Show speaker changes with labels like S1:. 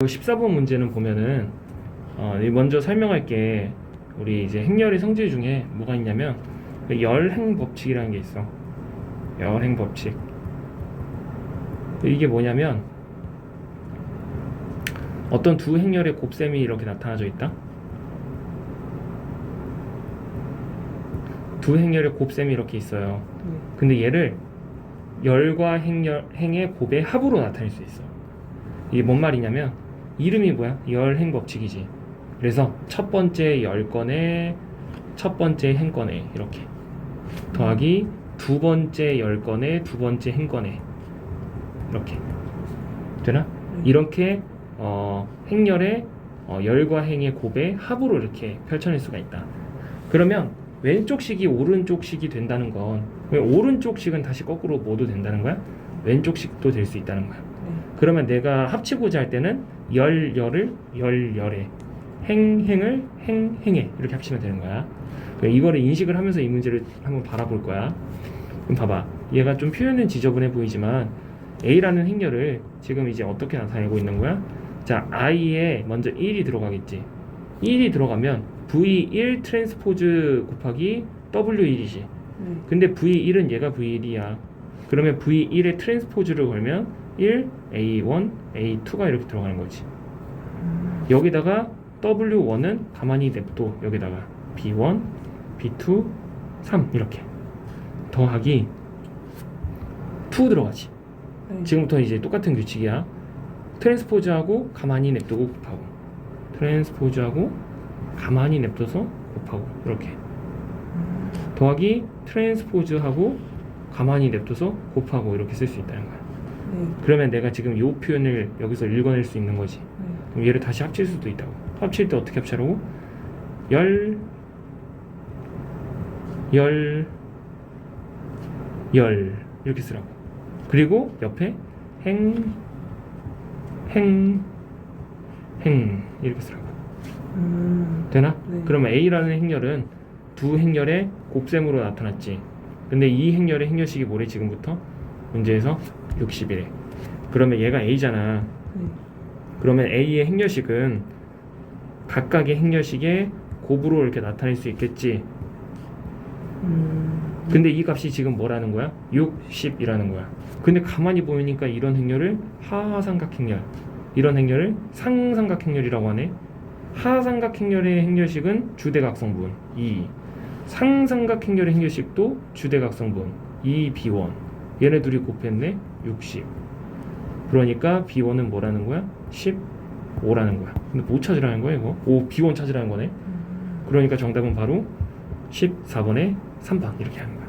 S1: 14번 문제는 보면은 어, 이 먼저 설명할 게 우리 이제 행렬의 성질 중에 뭐가 있냐면 그 열행 법칙이라는 게 있어. 열행 법칙. 이게 뭐냐면 어떤 두 행렬의 곱셈이 이렇게 나타나져 있다. 두 행렬의 곱셈이 이렇게 있어요.
S2: 네.
S1: 근데 얘를 열과 행열, 행의 곱의 합으로 나타낼 수 있어. 이게 뭔 말이냐면 이름이 뭐야? 열행 법칙이지. 그래서 첫 번째 열 건에 첫 번째 행 건에 이렇게 더하기 두 번째 열 건에 두 번째 행 건에 이렇게 되나?
S2: 네.
S1: 이렇게 어, 행렬의 어, 열과 행의 곱의 합으로 이렇게 펼쳐낼 수가 있다. 그러면 왼쪽 식이 오른쪽 식이 된다는 건 왜 오른쪽 식은 다시 거꾸로 모두 된다는 거야? 왼쪽 식도 될 수 있다는 거야.
S2: 네.
S1: 그러면 내가 합치고자 할 때는 열 열을 열 열에 행 행을 행 행에 이렇게 합치면 되는 거야. 그래, 이거를 인식을 하면서 이 문제를 한번 바라볼 거야. 그럼 봐봐. 얘가 좀 표현은 지저분해 보이지만 A라는 행렬을 지금 이제 어떻게 나타내고 있는 거야? 자, I에 먼저 1이 들어가겠지. 1이 들어가면 V1 트랜스포즈 곱하기 W1이지.
S2: 네.
S1: 근데 V1은 얘가 V1이야. 그러면 V1의 트랜스포즈를 걸면 1, A1, A2가 이렇게 들어가는 거지. 여기다가 W1은 가만히 냅둬. 여기다가 B1, B2, 3 이렇게 더하기 2 들어가지.
S2: 네.
S1: 지금부터 이제 똑같은 규칙이야. 트랜스포즈하고 가만히 냅두고 곱하고 트랜스포즈하고 가만히 냅둬서 곱하고 이렇게 더하기 트랜스포즈하고 가만히 냅둬서 곱하고 이렇게 쓸 수 있다는 거야.
S2: 네.
S1: 그러면 내가 지금 이 표현을 여기서 읽어낼 수 있는 거지.
S2: 네.
S1: 그럼 얘를 다시 합칠 수도 있다고. 합칠 때 어떻게 합치라고? 열, 열, 열 이렇게 쓰라고. 그리고 옆에 행, 행, 행 이렇게 쓰라고.
S2: 음.
S1: 되나?
S2: 네.
S1: 그러면 A라는 행렬은 두 행렬의 곱셈으로 나타났지. 근데 이 행렬의 행렬식이 뭐래 지금부터? 문제에서 60이래. 그러면 얘가 A잖아.
S2: 네.
S1: 그러면 A의 행렬식은 각각의 행렬식의 곱으로 이렇게 나타낼 수 있겠지.
S2: 음.
S1: 근데 이 값이 지금 뭐라는 거야? 60이라는 거야. 근데 가만히 보니까 이런 행렬을 하삼각행렬, 이런 행렬을 상삼각행렬이라고 하네. 하삼각행렬의 행렬식은 주대각성분 2. 상삼각행렬의 행렬식도 주대각성분 2B1. 얘네 둘이 곱했네 60. 그러니까 B1은 뭐라는 거야? 15라는 거야. 근데 뭐 찾으라는 거야 이거? 오 B1 찾으라는 거네.
S2: 음.
S1: 그러니까 정답은 바로 14번에 3번 이렇게 하는 거야.